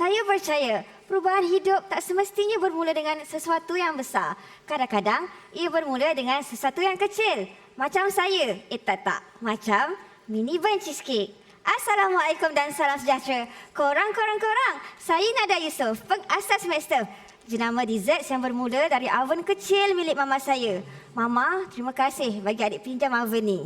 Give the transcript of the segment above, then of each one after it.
Saya percaya perubahan hidup tak semestinya bermula dengan sesuatu yang besar. Kadang-kadang ia bermula dengan sesuatu yang kecil. Macam saya. Eh tak tak. Macam mini bun cheesecake. Assalamualaikum dan salam sejahtera. Korang-korang-korang. Saya Nada Yusof, pengasas Maxter. Jenama dessert yang bermula dari oven kecil milik mama saya. Mama, terima kasih bagi adik pinjam oven ni.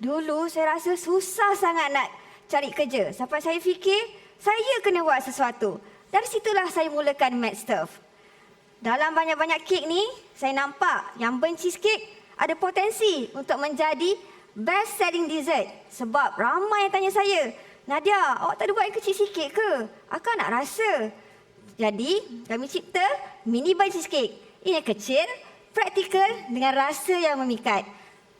Dulu saya rasa susah sangat nak cari kerja. Sampai saya fikir, saya kena buat sesuatu. Dari situlah saya mulakan Mad Stuff. Dalam banyak-banyak kek ni, saya nampak yang burnt cheesecake ada potensi untuk menjadi best selling dessert. Sebab ramai yang tanya saya, Nadia, awak tak ada buat yang kecil sikit ke? Akak nak rasa. Jadi, kami cipta mini burnt cheesecake. Ini kecil, praktikal dengan rasa yang memikat.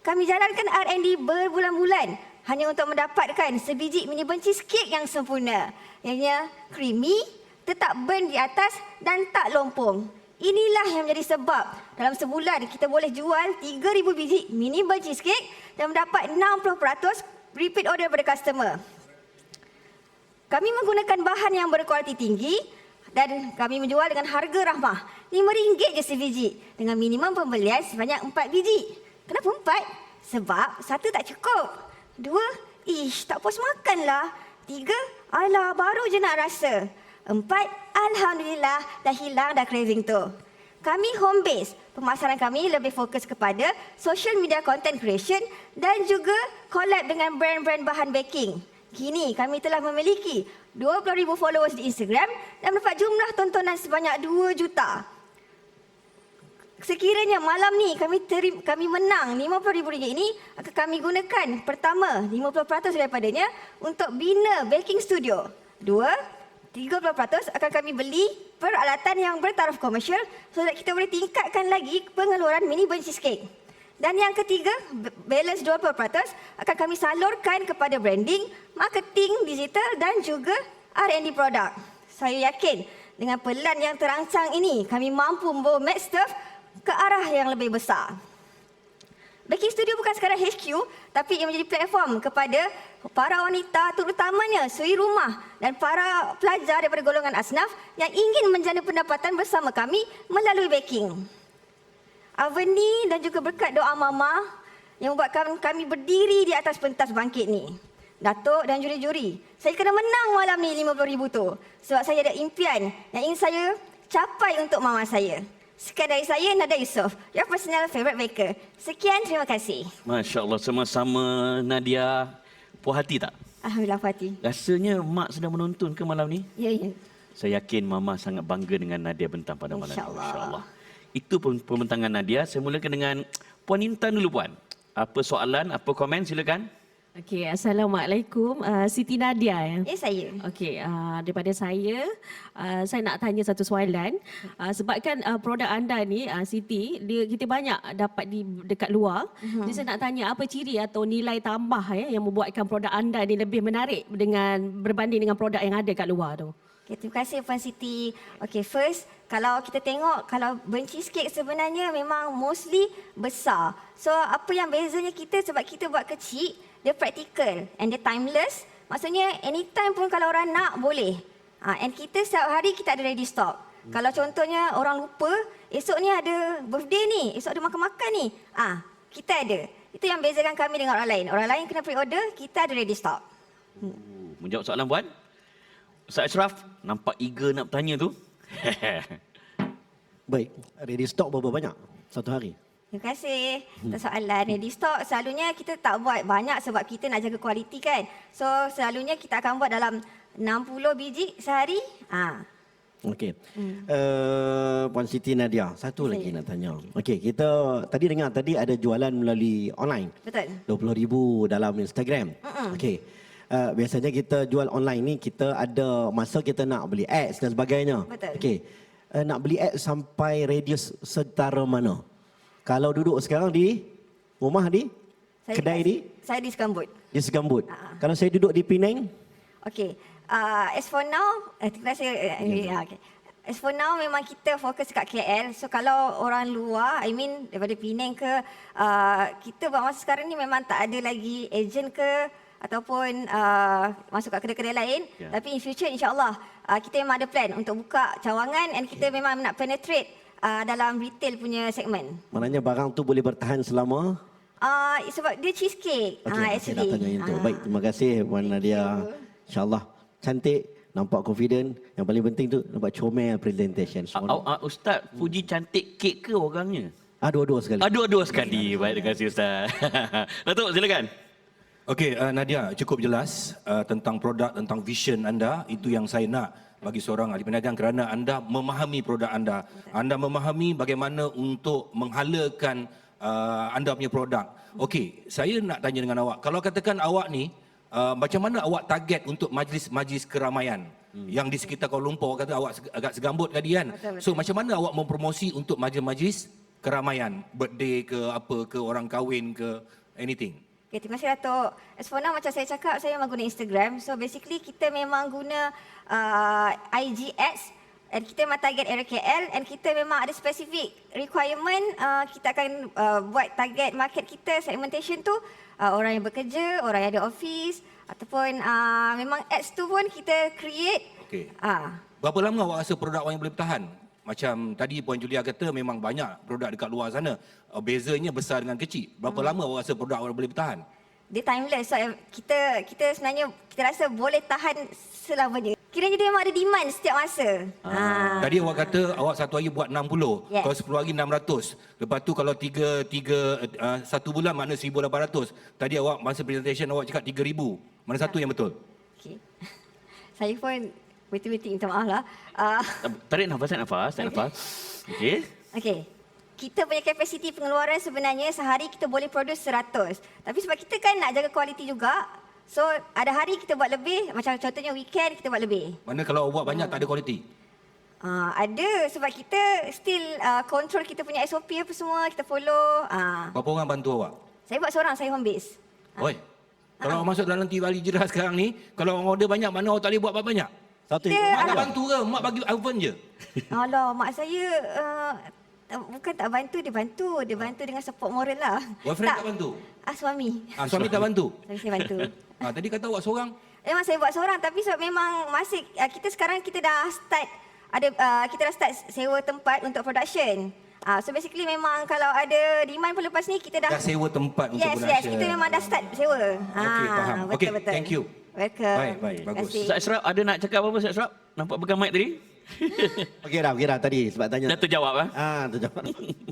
Kami jalankan R&D berbulan-bulan hanya untuk mendapatkan sebiji mini burnt cheesecake yang sempurna. Ianya creamy, tetap burn di atas dan tak lompong. Inilah yang menjadi sebab dalam sebulan kita boleh jual 3,000 biji mini burnt cheesecake dan mendapat 60% repeat order pada customer. Kami menggunakan bahan yang berkualiti tinggi dan kami menjual dengan harga ramah. RM5 je sebiji dengan minimum pembelian sebanyak 4 biji. Kenapa 4? Sebab satu tak cukup. Dua, ish tak puas makanlah. Tiga, alah baru je nak rasa. Empat, Alhamdulillah dah hilang dah craving tu. Kami home base. Pemasaran kami lebih fokus kepada social media content creation dan juga collab dengan brand-brand bahan baking. Kini kami telah memiliki 20,000 followers di Instagram dan mendapat jumlah tontonan sebanyak 2 juta. Sekiranya malam ni kami terim, kami menang RM50,000 ini akan kami gunakan pertama 50% daripadanya untuk bina baking studio. Dua, 30% akan kami beli peralatan yang bertaraf komersial so that kita boleh tingkatkan lagi pengeluaran mini burnt cheesecake. Dan yang ketiga, balance 20% akan kami salurkan kepada branding, marketing digital dan juga R&D produk. Saya yakin dengan pelan yang terancang ini, kami mampu membawa Mad Stuff ke arah yang lebih besar. Baking Studio bukan sekadar HQ, tapi ia menjadi platform kepada para wanita terutamanya suri rumah dan para pelajar daripada golongan asnaf yang ingin menjana pendapatan bersama kami melalui baking. Oven ni dan juga berkat doa mama yang membuatkan kami berdiri di atas pentas bangkit ni. Datuk dan juri-juri, saya kena menang malam ni RM50,000 tu. Sebab saya ada impian yang ingin saya capai untuk mama saya. Sekian dari saya, Nada Yusof, your personal favourite baker. Sekian, terima kasih. Masya Allah, sama-sama Nadia. Puas hati tak? Alhamdulillah, Fatih. Rasanya mak sedang menonton ke malam ni? Ya, ya. Saya yakin mama sangat bangga dengan Nadia Bentang pada malam InsyaAllah. ini. InsyaAllah. Itu pem- pembentangan Nadia. Saya mulakan dengan Puan Intan dulu, Puan. Apa soalan, apa komen, silakan. Okey, Assalamualaikum. Uh, Siti Nadia ya. Ya, saya. Okey, uh, daripada saya, uh, saya nak tanya satu soalan. Uh, sebabkan uh, produk anda ni, uh, Siti, dia, kita banyak dapat di dekat luar. Uh-huh. Jadi saya nak tanya apa ciri atau nilai tambah ya yang membuatkan produk anda ni lebih menarik dengan berbanding dengan produk yang ada kat luar tu. Okay, terima kasih Puan Siti. Okay, first, kalau kita tengok, kalau burnt cheesecake sebenarnya memang mostly besar. So, apa yang bezanya kita sebab kita buat kecil, dia practical and dia timeless. Maksudnya, anytime pun kalau orang nak, boleh. Ha, and kita setiap hari kita ada ready stock. Kalau contohnya orang lupa, esok ni ada birthday ni, esok ada makan-makan ni. Ah, kita ada. Itu yang bezakan kami dengan orang lain. Orang lain kena pre-order, kita ada ready stock. Uh, menjawab soalan Puan. Ustaz Ashraf, nampak eager nak bertanya tu. Baik, ready stock berapa banyak satu hari? Terima kasih untuk soalan. Ready stock selalunya kita tak buat banyak sebab kita nak jaga kualiti kan. So selalunya kita akan buat dalam 60 biji sehari. Ah, Okey. Hmm. Uh, Puan Siti Nadia, satu Saya. lagi nak tanya. Okey, kita tadi dengar tadi ada jualan melalui online. betul. RM20,000 dalam Instagram. Okey. Uh, biasanya kita jual online ni kita ada masa kita nak beli ads dan sebagainya. Betul. Okey. Uh, nak beli ads sampai radius setara mana? Kalau duduk sekarang di rumah di kedai di Saya di Sekambut. di Segambut. Ah. Kalau saya duduk di Penang, Okey. Uh, as for now, eh, terima kasih. Uh, ya, okay. As for now memang kita fokus kat KL. So kalau orang luar, I mean daripada Penang ke, uh, kita buat masa sekarang ni memang tak ada lagi agent ke ataupun uh, masuk kat kedai-kedai lain. Ya. Tapi in future insyaAllah uh, kita memang ada plan untuk buka cawangan and kita memang nak penetrate uh, dalam retail punya segmen. Maknanya barang tu boleh bertahan selama Uh, sebab dia cheesecake Okey, uh, saya actually. nak tanya itu. Ah. Baik, terima kasih Puan Nadia. InsyaAllah cantik, nampak confident. Yang paling penting tu nampak comel presentation. Ah, ah, ah, Ustaz puji cantik kek ke orangnya? Ah, dua-dua sekali. Ah, dua-dua sekali. Baik, terima kasih Ustaz. Datuk, silakan. Okey, uh, Nadia, cukup jelas uh, tentang produk, tentang vision anda. Itu yang saya nak bagi seorang ahli perniagaan kerana anda memahami produk anda. Anda memahami bagaimana untuk menghalakan uh, anda punya produk. Okey, saya nak tanya dengan awak. Kalau katakan awak ni, uh, macam mana awak target untuk majlis-majlis keramaian? Hmm. Yang di sekitar Kuala Lumpur, kata awak agak segambut tadi kan? Betul, betul. So macam mana awak mempromosi untuk majlis-majlis keramaian? Birthday ke apa ke, orang kahwin ke, anything? Okay, terima kasih Datuk. As for now, macam saya cakap, saya memang guna Instagram. So basically, kita memang guna uh, IG ads and kita memang target area KL and kita memang ada specific requirement. Uh, kita akan uh, buat target market kita, segmentation tu uh, orang yang bekerja, orang yang ada office ataupun uh, memang ads tu pun kita create. Okey. Ah, Berapa lama awak rasa produk awak yang boleh bertahan? Macam tadi Puan Julia kata memang banyak produk dekat luar sana. Uh, Bezanya besar dengan kecil. Berapa Hmm. lama awak rasa produk awak boleh bertahan? dia timeless. So eh, kita kita sebenarnya kita rasa boleh tahan selamanya. Kiranya dia memang ada demand setiap masa. Ah. Tadi awak kata awak satu hari buat 60. Yes. Kalau 10 hari 600. Lepas tu kalau tiga, tiga, uh, satu bulan makna 1800. Tadi awak masa presentation awak cakap 3000. Mana satu yang betul? Okey. Saya pun betul-betul minta maaf lah. Uh, Tarik nafas, tarik nafas, tarik nafas. Okey. Okey. Kita punya kapasiti pengeluaran sebenarnya sehari kita boleh produce 100. Tapi sebab kita kan nak jaga kualiti juga, so ada hari kita buat lebih, macam contohnya weekend kita buat lebih. Mana kalau buat banyak tak ada kualiti? Uh, ada sebab kita still uh, control kita punya SOP apa semua, kita follow. Uh, Berapa orang bantu awak? saya buat seorang, saya home base. Oi. Kalau awak masuk dalam TV Ali Jirah sekarang ni, kalau orang order banyak, mana awak tak boleh buat banyak? Satu Kita- ikut Mak tak aja. bantu ke? Mak bagi oven je. Alah, mak saya uh, bukan tak bantu, dia bantu. Dia bantu dengan support moral lah. Boyfriend tak bantu? Ah, suami. Ah, suami tak bantu? Suami saya bantu. Ah, tadi kata awak seorang. Memang saya buat seorang tapi sebab memang masih uh, kita sekarang kita dah start ada uh, kita dah start sewa tempat untuk production. Uh, so basically memang kalau ada demand pun lepas ni kita dah Dah sewa tempat untuk Yes, production. yes, kita memang dah start sewa. Okey, faham. betul, Okey, betul. thank you. Welcome. Baik, baik, Terima bagus. kasih. Ustaz Ashraf, ada nak cakap apa Ustaz Ashraf? Nampak pegang mic tadi? Okey dah, okey dah tadi sebab tanya. Dah terjawab ah. Ah, terjawab.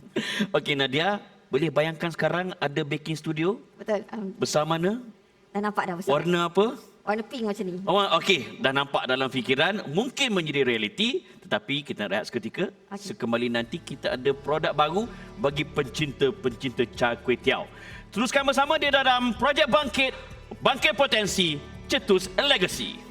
Okey Nadia, boleh bayangkan sekarang ada baking studio Betul. Um, besar mana? dah nampak dah besar. Warna apa? Warna pink macam ni. Oh, okey, dah nampak dalam fikiran, mungkin menjadi realiti, tetapi kita nak rehat seketika. Okey. Sekembali nanti kita ada produk baru bagi pencinta-pencinta char kway teow. Teruskan bersama di dalam Projek Bangkit, Bangkit Potensi, Chetus legacy.